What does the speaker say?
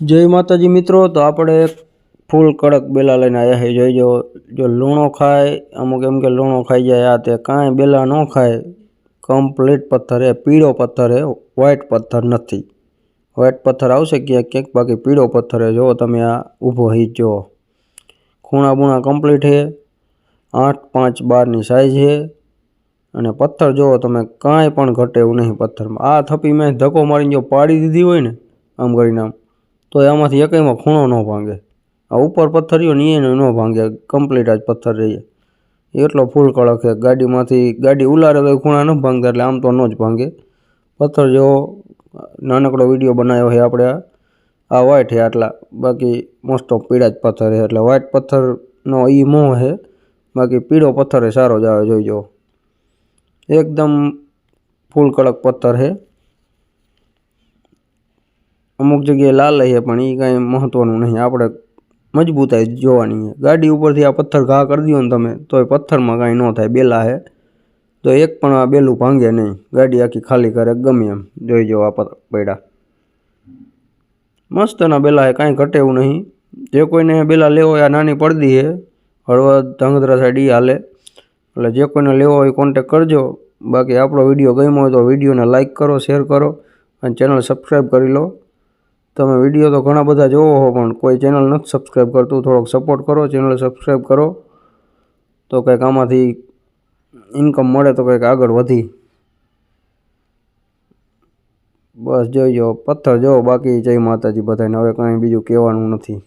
જય માતાજી મિત્રો, તો આપણે ફૂલ કડક બેલા લઈને આવ્યા છે જોઈ જો લૂણો ખાય, અમુક એમ કે લૂણો ખાઈ જાય, આ તે કાંઈ બેલા ન ખાય. કમ્પ્લીટ પથ્થર એ પીળો પથ્થર એ વ્હાઇટ પથ્થર નથી. વ્હાઇટ પથ્થર આવશે ક્યાંક ક્યાંક બાકી પીળો પથ્થર એ. જુઓ તમે આ ઊભો હી જુઓ ખૂણા બૂણા કમ્પ્લીટ છે. આઠ પાંચ બારની સાઈઝ છે. અને પથ્થર જુઓ તમે કાંઈ પણ ઘટે એવું નહીં પથ્થરમાં. આ થપી મેં ધક્કો મારીને જો પાડી દીધી હોય ને, આમ કરીને આમ. તો એમાંથી એકમાં ખૂણો ન ભાંગે. આ ઉપર પથ્થર રહ્યો ને ભાંગે કમ્પ્લીટ જ પથ્થર રહીએ એટલો ફૂલ કડક છે, ગાડીમાંથી, ગાડી ઉલારે તો ખૂણા ન ભાંગતા એટલે આમ તો ન જ ભાંગે. પથ્થર જેવો નાનકડો વીડિયો બનાવ્યો છે આપણે આ. વ્હાઈટ છે આટલા, બાકી મોસ્ટ ઓફ પીળા જ પથ્થર છે એટલે વ્હાઈટ પથ્થરનો એ મોહ છે, બાકી પીળો પથ્થર સારો જ આવે જોઈજો એકદમ ફૂલ કડક પથ્થર છે. અમુક જગ્યાએ લાલ છે, પણ એ કાંઈ મહત્ત્વનું નહીં. આપણે મજબૂતાઈ જોવાની છે. ગાડી ઉપરથી આ પથ્થર ઘા કરી દો ને તમે, તોય પથ્થરમાં કાંઈ ન થાય. બેલા છે. તો એક પણ આ બેલું ભાંગે નહીં. ગાડી આખી ખાલી કરે, ગમે એમ. જોઈજો આ પૈડા મસ્તના બેલા એ કાંઈ ઘટે એવું નહીં. જે કોઈને બેલા લેવો હોય આ નાની પડદી છે. હળવદ ધંગધ્રા સાઈડ એ હાલે. એટલે જે કોઈને લેવો હોય કોન્ટેક કરજો. બાકી આપણો વીડિયો ગમ્યો હોય તો વિડીયોને લાઇક કરો શેર કરો અને ચેનલ સબસ્ક્રાઈબ કરી લો. તમે વીડિયો તો ઘણા બધા જોવો હો, પણ કોઈ ચેનલ નથી સબસ્ક્રાઈબ કરતું. થોડોક સપોર્ટ કરો ચેનલ સબસ્ક્રાઈબ કરો. તો કંઈક આમાંથી ઇન્કમ મળે તો કંઈક આગળ વધી. બસ જોઈજો પથ્થર જોવો, બાકી જય માતાજી બધાને. હવે કાંઈ બીજું કહેવાનું નથી.